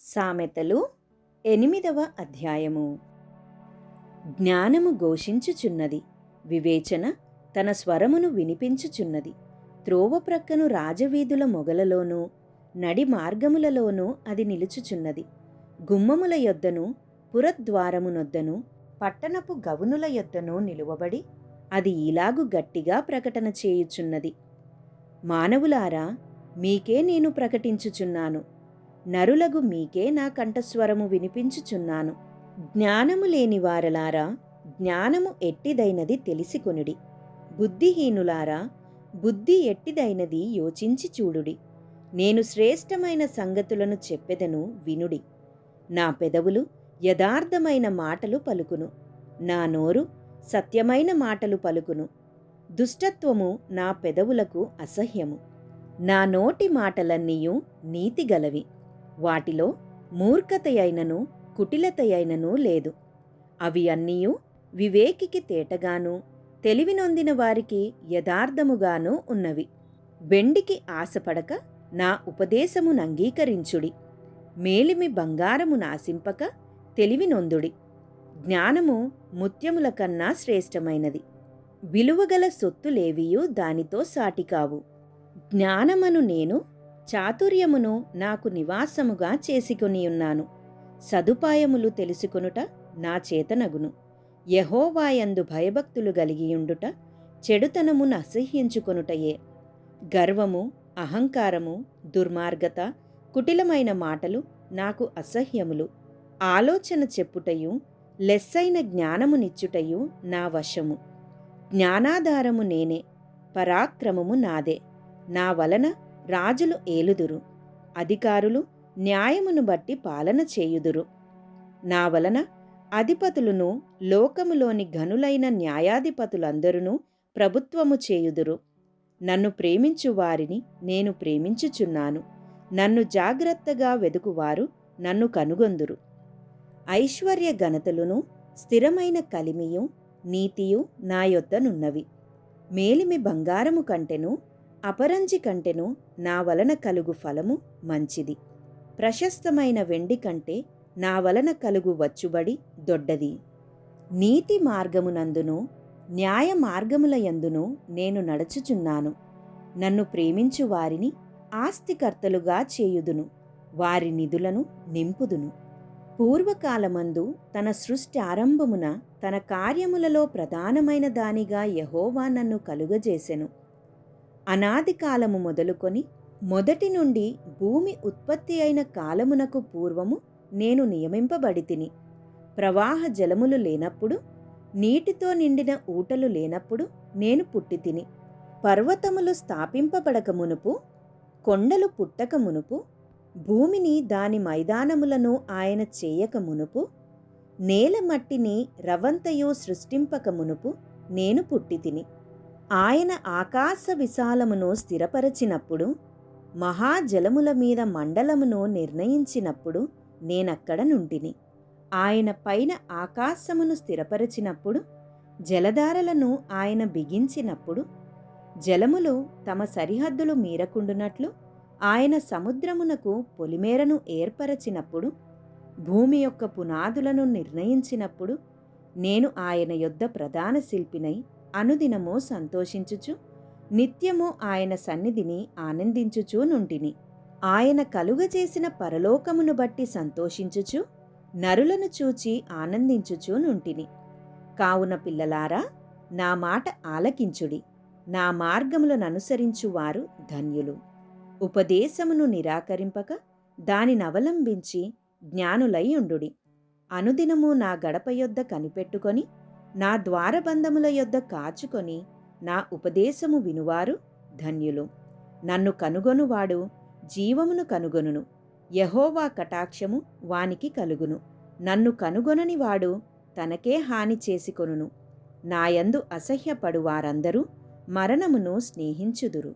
సామెతలు ఎనిమిదవ అధ్యాయము. జ్ఞానము ఘోషించుచున్నది వివేచన తన స్వరమును వినిపించుచున్నది త్రోవ ప్రక్కను రాజవీధుల మొగలలోనూ నడి మార్గములలోనూ అది నిలుచుచున్నది. గుమ్మముల యొద్దను పురద్వారమునొద్దను పట్టణపు గవునుల యొద్దను నిలువబడి అది ఇలాగు గట్టిగా ప్రకటన చేయుచున్నది. మానవులారా మీకే నేను ప్రకటించుచున్నాను. నరులగు మీకే నా కంఠస్వరము వినిపించుచున్నాను. జ్ఞానము లేని వారలారా జ్ఞానము ఎట్టిదైనది తెలిసికొనుడి. బుద్ధిహీనులారా బుద్ధి ఎట్టిదైనది యోచించి చూడుడి. నేను శ్రేష్టమైన సంగతులను చెప్పెదను వినుడి. నా పెదవులు యథార్థమైన మాటలు పలుకును. నా నోరు సత్యమైన మాటలు పలుకును. దుష్టత్వము నా పెదవులకు అసహ్యము. నా నోటి మాటలన్నీయు నీతిగలవి వాటిలో మూర్ఖతయైనను కుటిలతయైనను లేదు. అవి అన్నీయూ వివేకికి తేటగాను తెలివినొందిన వారికి యథార్థముగాను ఉన్నవి. వెండికి ఆశపడక నా ఉపదేశమును అంగీకరించుడి మేలిమి బంగారము నాశింపక తెలివినొందుడి. జ్ఞానము ముత్యముల కన్నా శ్రేష్టమైనది. విలువగల సొత్తులేవియూ దానితో సాటికావు జ్ఞానమను నేను చాతుర్యమును నాకు నివాసముగా చేసుకొనియున్నాను సదుపాయములు తెలుసుకొనుట నా చేతనగును యహోవాయందు భయభక్తులు గలిగియుండుట చెడుతనమును అసహ్యించుకొనుటయే. గర్వము అహంకారము దుర్మార్గత కుటిలమైన మాటలు నాకు అసహ్యములు. ఆలోచన చెప్పుటయు లెస్సైన జ్ఞానమునిచ్చుటయు నా వశము. జ్ఞానాధారము నేనే పరాక్రమము నాదే. నా వలన రాజులు ఏలుదురు. అధికారులు న్యాయమును బట్టి పాలన చేయుదురు. నా వలన అధిపతులను లోకములోని ఘనులైన న్యాయాధిపతులందరూ ప్రభుత్వము చేయుదురు. నన్ను ప్రేమించు వారిని నేను ప్రేమించుచున్నాను. నన్ను జాగ్రత్తగా వెదుకువారు నన్ను కనుగొందురు. ఐశ్వర్య ఘనతలును స్థిరమైన కలిమియు నీతియు నా యొద్దనున్నవి. మేలిమి బంగారము కంటెను అపరంజి కంటెను నా వలన కలుగు ఫలము మంచిది. ప్రశస్తమైన వెండి కంటే నా వలన కలుగు వచ్చుబడి దొడ్డది. నీతి మార్గమునందును న్యాయ మార్గముల యందును నేను నడుచుచున్నాను. నన్ను ప్రేమించు వారిని ఆస్తికర్తలుగా చేయుదును. వారి నిధులను నింపుదును. పూర్వకాలమందు తన సృష్టి ఆరంభమున తన కార్యములలో ప్రధానమైన దానిగా యహోవా నన్ను కలుగజేసెను. అనాది కాలము మొదలుకొని మొదటి నుండి భూమి ఉత్పత్తి అయిన కాలమునకు పూర్వము నేను నియమింపబడి తిని ప్రవాహ జలములు లేనప్పుడు నీటితో నిండిన ఊటలు లేనప్పుడు నేను పుట్టి తిని పర్వతములు స్థాపింపబడక మునుపు కొండలు పుట్టక మునుపు భూమిని దాని మైదానములను ఆయన చేయక మునుపు నేల మట్టిని రవంతయు సృష్టింపక మునుపు నేను పుట్టి తిని ఆయన ఆకాశ విశాలమును స్థిరపరచినప్పుడు మహాజలముల మీద మండలమును నిర్ణయించినప్పుడు నేనక్కడ నుంటిని ఆయన పైన ఆకాశమును స్థిరపరచినప్పుడు జలధారలను ఆయన బిగించినప్పుడు జలములు తమ సరిహద్దులు మీరకుండునట్లు ఆయన సముద్రమునకు పొలిమేరను ఏర్పరచినప్పుడు భూమి యొక్క పునాదులను నిర్ణయించినప్పుడు నేను ఆయన యొద్ద ప్రధాన శిల్పినై అనుదినము సంతోషించుచు నిత్యము ఆయన సన్నిధిని ఆనందించుచూ నుంటిని ఆయన కలుగజేసిన పరలోకమును బట్టి సంతోషించుచు నరులను చూచి ఆనందించుచూ నుంటిని కావున పిల్లలారా నా మాట ఆలకించుడి. నా మార్గములను అనుసరించువారు ధన్యులు. ఉపదేశమును నిరాకరింపక దానినవలంబించి జ్ఞానులై ఉండుడి. అనుదినము నా గడప యొద్ద కనిపెట్టుకొని నా ద్వారబంధముల యొద్ద కాచుకొని నా ఉపదేశము వినువారు ధన్యులు. నన్ను కనుగొనువాడు జీవమును కనుగొనును. యహోవా కటాక్షము వానికి కలుగును. నన్ను కనుగొనని వాడు తనకే హాని చేసుకొనును. నాయందు అసహ్యపడు వారందరూ మరణమును స్నేహించుదురు.